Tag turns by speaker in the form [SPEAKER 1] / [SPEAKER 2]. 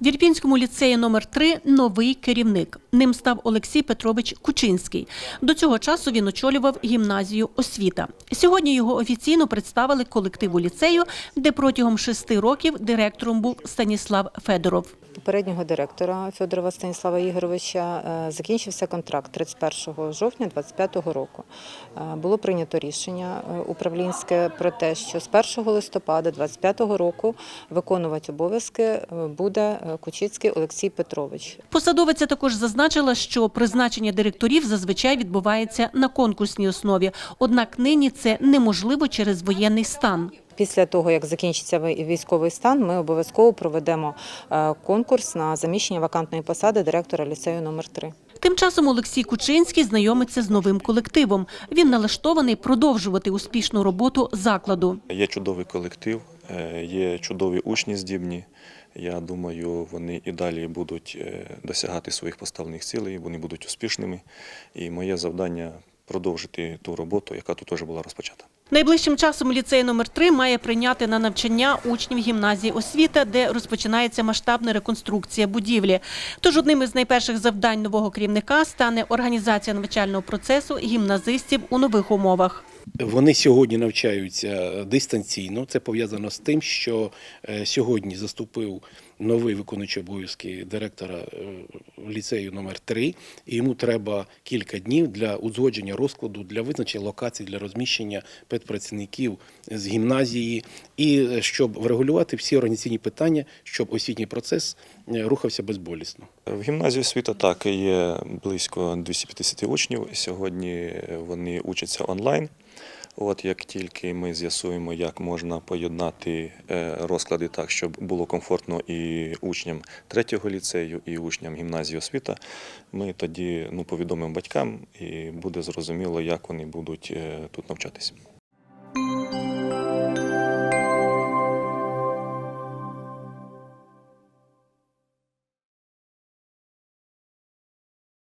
[SPEAKER 1] В Ірпінському ліцеї номер 3 новий керівник. Ним став Олексій Петрович Кучинський. До цього часу він очолював гімназію освіта. Сьогодні його офіційно представили колективу ліцею, де протягом шести років директором був Станіслав Федоров.
[SPEAKER 2] Попереднього директора Федорова Станіслава Ігоровича е, закінчився контракт 31 жовтня 2025 року. Е, Було прийнято рішення е, управлінське про те, що з 1 листопада 2025 року виконувати обов'язки буде Кучицький Олексій Петрович.
[SPEAKER 1] Посадовиця також зазначила, що призначення директорів зазвичай відбувається на конкурсній основі. Однак нині це неможливо через воєнний стан.
[SPEAKER 2] Після того, як закінчиться військовий стан, ми обов'язково проведемо е, конкурс на заміщення вакантної посади директора ліцею номер 3
[SPEAKER 1] Тим часом Олексій Кучинський знайомиться з новим колективом. Він налаштований продовжувати успішну роботу закладу.
[SPEAKER 3] Є чудовий колектив, е, є чудові учні здібні. Я думаю, вони і далі будуть е, досягати своїх поставлених цілей, вони будуть успішними. І моє завдання продовжити ту роботу, яка тут теж була розпочата.
[SPEAKER 1] Найближчим часом ліцей номер 3 має прийняти на навчання учнів гімназії освіта, де розпочинається масштабна реконструкція будівлі. Тож одним із найперших завдань нового керівника стане організація навчального процесу гімназистів у нових умовах.
[SPEAKER 4] Вони сьогодні навчаються дистанційно. Це пов'язано з тим, що е, сьогодні заступив новий виконуючий обов'язки директора е, ліцею номер 3 і йому треба кілька днів для узгодження розкладу, для визначення локацій, для розміщення педпрацівників з гімназії, і е, щоб врегулювати всі організаційні питання, щоб освітній процес рухався безболісно.
[SPEAKER 3] В гімназії освіта так є близько 250 учнів. Сьогодні вони учаться онлайн. От як тільки ми з'ясуємо, як можна поєднати е, розклади так, щоб було комфортно і учням третього ліцею, і учням гімназії освіта, ми тоді ну, повідомимо батькам і буде зрозуміло, як вони будуть е, тут навчатися.